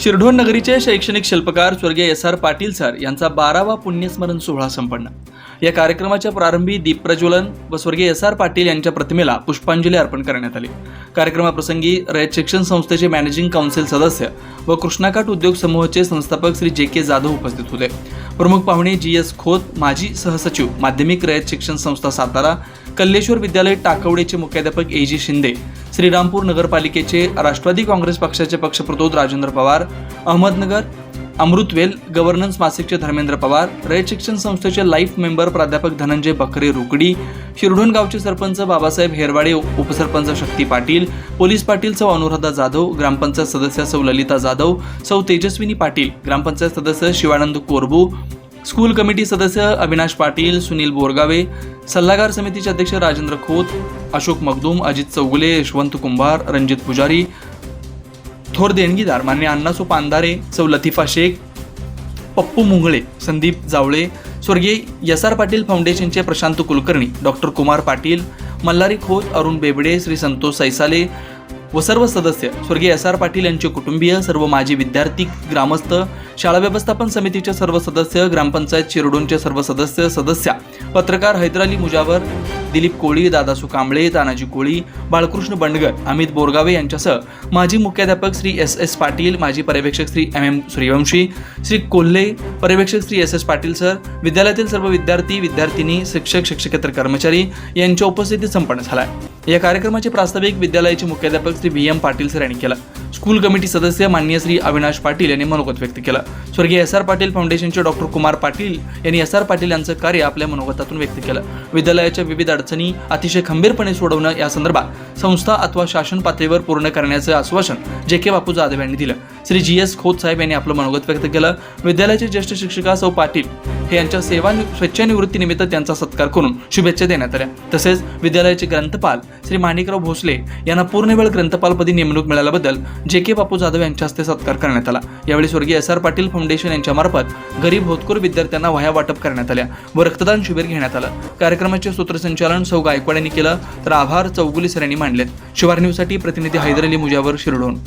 शिरढोण नगरीचे शैक्षणिक शिल्पकार स्वर्गीय एस आर पाटील सर यांचा बारावा पुण्यस्मरण सोहळा संपन्न. या कार्यक्रमाच्या प्रारंभी दीपप्रज्वलन व स्वर्गीय एस आर पाटील यांच्या प्रतिमेला पुष्पांजली अर्पण करण्यात आली. कार्यक्रमाप्रसंगी रयत शिक्षण संस्थेचे मॅनेजिंग काउन्सिल सदस्य व कृष्णाकाठ उद्योग समूहाचे संस्थापक श्री जे के जाधव उपस्थित होते. प्रमुख पाहुणे जी एस खोत माजी सहसचिव माध्यमिक रयत शिक्षण संस्था सातारा कल्लेश्वर विद्यालय टाकवडेचे मुख्याध्यापक ए जी शिंदे श्रीरामपूर नगरपालिकेचे राष्ट्रवादी काँग्रेस पक्षाचे पक्षप्रतोद राजेंद्र पवार अहमदनगर अमृतवेल गव्हर्नन्स मासिकचे धर्मेंद्र पवार रयत शिक्षण संस्थेचे लाईफ मेंबर प्राध्यापक धनंजय बकरे रुकडी शिरढोण गावचे सरपंच बाबासाहेब हेरवाडे उपसरपंच शक्ती पाटील पोलीस पाटील सौ अनुराधा जाधव ग्रामपंचायत सदस्य सौ ललिता जाधव सौ तेजस्विनी पाटील ग्रामपंचायत सदस्य शिवानंद कोरबू स्कूल कमिटी सदस्य अविनाश पाटील सुनील बोरगावे सल्लागार समितीचे अध्यक्ष राजेंद्र खोत अशोक मगदूम अजित चौगुले यशवंत कुंभार रणजित पुजारी थोर देणगीदार मान्य अण्णासो पांधारे सौ लतिफा शेख पप्पू मुंगळे संदीप जावळे स्वर्गीय एस आर पाटील फाउंडेशनचे प्रशांत कुलकर्णी डॉक्टर कुमार पाटील मल्हारी खोत अरुण बेबडे श्री संतोष सैसाले व सर्व सदस्य स्वर्गीय एस आर पाटील यांचे कुटुंबीय सर्व माजी विद्यार्थी ग्रामस्थ शाळा व्यवस्थापन समितीचे सर्व सदस्य ग्रामपंचायत शिरडोनचे सर्व सदस्य सदस्या पत्रकार हैदराली मुजावर दिलीप कोळी दादासू कांबळे तानाजी कोळी बाळकृष्ण बंडगर अमित बोरगावे यांच्यासह माजी मुख्याध्यापक श्री एस एस पाटील माजी पर्यवेक्षक श्री एम एम सूर्यवंशी श्री कोल्हे पर्यवेक्षक Shri S S Patil sir विद्यालयातील सर्व विद्यार्थी विद्यार्थिनी शिक्षक शिक्षकेतर कर्मचारी यांच्या उपस्थितीत संपन्न झाला. या कार्यक्रमाचे प्रास्ताविक विद्यालयाचे मुख्याध्यापक Shri V M Patil sir यांनी केलं. स्कूल कमिटी सदस्य माननीय श्री अविनाश पाटील यांनी मनोगत व्यक्त केलं. स्वर्गीय एस आर पाटील फाउंडेशनचे डॉक्टर कुमार पाटील यांनी एस आर पाटील यांचं कार्य आपल्या मनोगतातून व्यक्त केलं. विद्यालयाच्या विविध अडचणी अतिशय खंबीरपणे सोडवणं या संदर्भात संस्था अथवा शासन पातळीवर पूर्ण करण्याचं आश्वासन जे के बापू जाधव यांनी दिलं. श्री जी एस खोत साहेब यांनी आपलं मनोगत व्यक्त केलं. विद्यालयाचे ज्येष्ठ शिक्षिका सौ पाटील हे यांच्या सेवा स्वेच्छानिवृत्तीनिमित्त त्यांचा सत्कार करून शुभेच्छा देण्यात आल्या. तसेच विद्यालयाचे ग्रंथपाल श्री माणिकराव भोसले यांना पूर्णवेळ ग्रंथपालपदी नेमणूक मिळाल्याबद्दल जे के बापू जाधव यांच्या हस्ते सत्कार करण्यात आला. यावेळी स्वर्गीय एस आर पाटील फाउंडेशन यांच्या मार्फत गरीब होतकोर विद्यार्थ्यांना वह्या वाटप करण्यात आल्या व रक्तदान शिबिर घेण्यात आलं. कार्यक्रमाचे सूत्रसंचालन सौ गायकवाड यांनी केलं. तर आभार चौगुले सर यांनी मांडलेत. शिवार न्यूजसाठी प्रतिनिधी हैदर अली मुजावर शिरडोन.